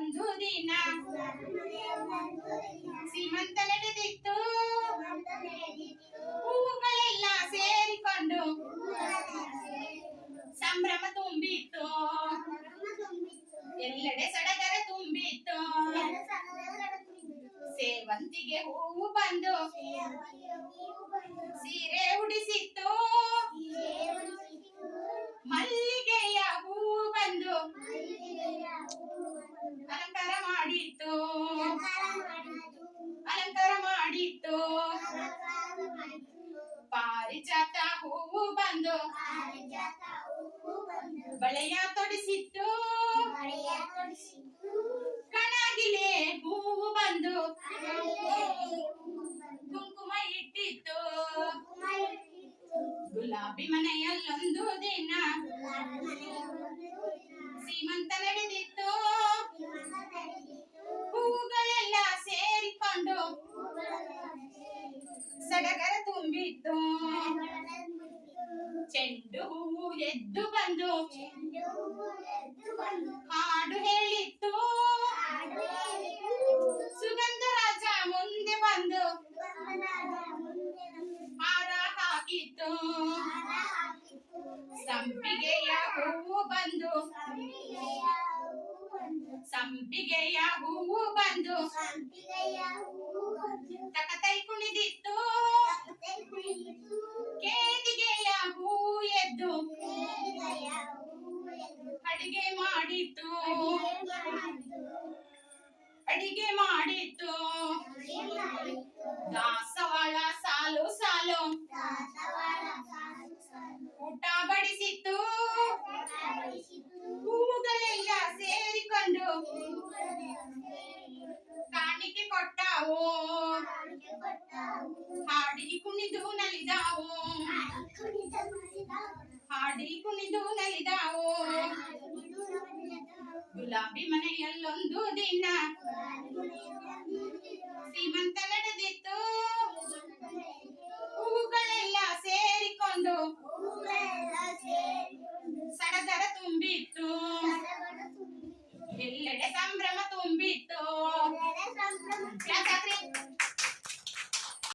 ಮನೆಯಲ್ಲೊಂದು ದಿನ. ಸೀಮಂತ ನಡೆದಿತ್ತು ಹೂವುಗಳೆಲ್ಲ ಸೇರಿಕೊಂಡು ಸಂಭ್ರಮ ತುಂಬಿತ್ತು. ಎಲ್ಲೆಡೆ ಸಡಗರ ತುಂಬಿತ್ತು. ಸೇವಂತಿಗೆ ಹೂವು ಬಂದು ಸೀರೆ ಉಡಿಸಿತ್ತು ಮಲ್ಲಿಗೆಯ ಹೂವು ಬಂದು ಮಾಡಿತ್ತು ಅಲಂಕಾರ ಮಾಡಿತ್ತು ಪಾರಿಜಾತ ಹೂವು ಬಂದು. ಬಳೆಯ ತೊಡಿಸಿತ್ತು. ಕಣಗಿಲೆ ಹೂವು ಬಂದು. ಕುಂಕುಮ ಇಟ್ಟಿತ್ತು. ಗುಲಾಬಿ ಮನೆಯಲ್ಲೊಂದು ದಿನ. ಸೀಮಂತ ನಡೆದಿತ್ತು ಹೂವುಗಳೆಲ್ಲ ಸೇರಿಕೊಂಡು ಸಡಗರ ತುಂಬಿತ್ತು ಚೆಂಡು ಹೂವು ಎದ್ದು ಬಂದು ಹಾಡು ಹೇಳಿತ್ತು. ಸುಗಂಧ ರಾಜ ಮುಂದೆ ಬಂದು ಹಾರ ಹಾಕಿತ್ತು. ಸಂಪಿಗೆಯ ಹೂವು ಬಂದು ಸಂಪಿಗೆಯ ಹೂವು ಬಂದು ತಕತೈ ಕುಣಿದಿತ್ತು. ಅಡಿಗೆ ಮಾಡಿತ್ತು ಅಡಿಗೆ ಮಾಡಿತ್ತು ದಾಸವಾಳ ಸಾಲು ಸಾಲು ಊಟ ಬಡಿಸಿತ್ತು ಹೂವುಗಳೆಲ್ಲ ಸೇರಿಕೊಂಡು ಕಾಣಿಕೆ ಕೊಟ್ಟಾವು ಹಾಡಿ ಕುಣಿದು ನಲಿದಾವು ಹಾಡಿ ಕುಣಿದು ನಲಿದಾವು ಗುಲಾಬಿ ಮನೆಯಲ್ಲೊಂದು ದಿನ. ಸೀಮಂತ ನಡೆದಿತ್ತು ಹೂಗಳೆಲ್ಲ ಸೇರಿಕೊಂಡು ಸಡಗರ ತುಂಬಿತ್ತು. ಎಲ್ಲೆಡೆ ಸಂಭ್ರಮ ತುಂಬಿತ್ತು.